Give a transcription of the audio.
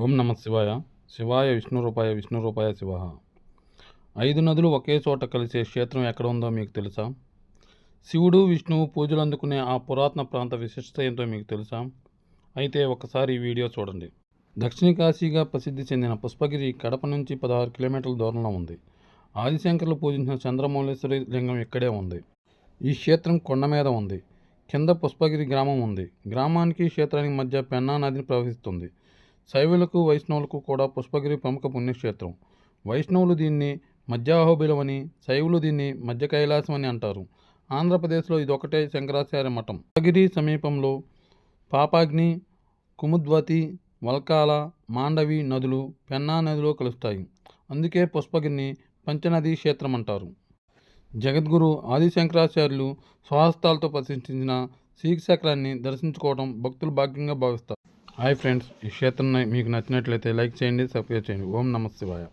ఓం నమ శివాయ. శివాయ విష్ణు రూపాయ విష్ణు రూపాయ శివ ఐదు నదులు ఒకే చోట కలిసే క్షేత్రం ఎక్కడ ఉందో మీకు తెలుసా? శివుడు విష్ణువు పూజలు అందుకునే ఆ పురాతన ప్రాంత విశిష్టత ఏంటో మీకు తెలుసా? అయితే ఒకసారి ఈ వీడియో చూడండి. దక్షిణ కాశీగా ప్రసిద్ధి చెందిన పుష్పగిరి కడప నుంచి పదహారు కిలోమీటర్ల దూరంలో ఉంది. ఆదిశంకర్లు పూజించిన చంద్రమౌళేశ్వరి లింగం ఇక్కడే ఉంది. ఈ క్షేత్రం కొండ మీద ఉంది. కింద పుష్పగిరి గ్రామం ఉంది. గ్రామానికి క్షేత్రానికి మధ్య పెన్నా నది ప్రవహిస్తుంది. శైవులకు వైష్ణవులకు కూడా పుష్పగిరి ప్రముఖ పుణ్యక్షేత్రం. వైష్ణవులు దీన్ని మధ్యాహోబిలవని శైవులు దీన్ని మధ్య కైలాసం అని అంటారు. ఆంధ్రప్రదేశ్లో ఇదొకటే శంకరాచార్య మఠం. పుష్పగిరి సమీపంలో పాపాగ్ని కుముద్వతి వల్కాల మాండవి నదులు పెన్నా నదిలో కలుస్తాయి. అందుకే పుష్పగిరిని పంచనదీ క్షేత్రం అంటారు జగద్గురు ఆదిశంకరాచార్యులు స్వహస్తాలతో ప్రతిష్ఠించిన శ్రీక్షేత్రాన్ని దర్శించుకోవడం భక్తులు భాగ్యంగా భావిస్తారు. హాయ్ ఫ్రెండ్స్ ఈ క్షేత్రం మీకు నచ్చినట్లయితే లైక్ చేయండి సబ్స్క్రైబ్ చేయండి. ఓం నమ శివాయ.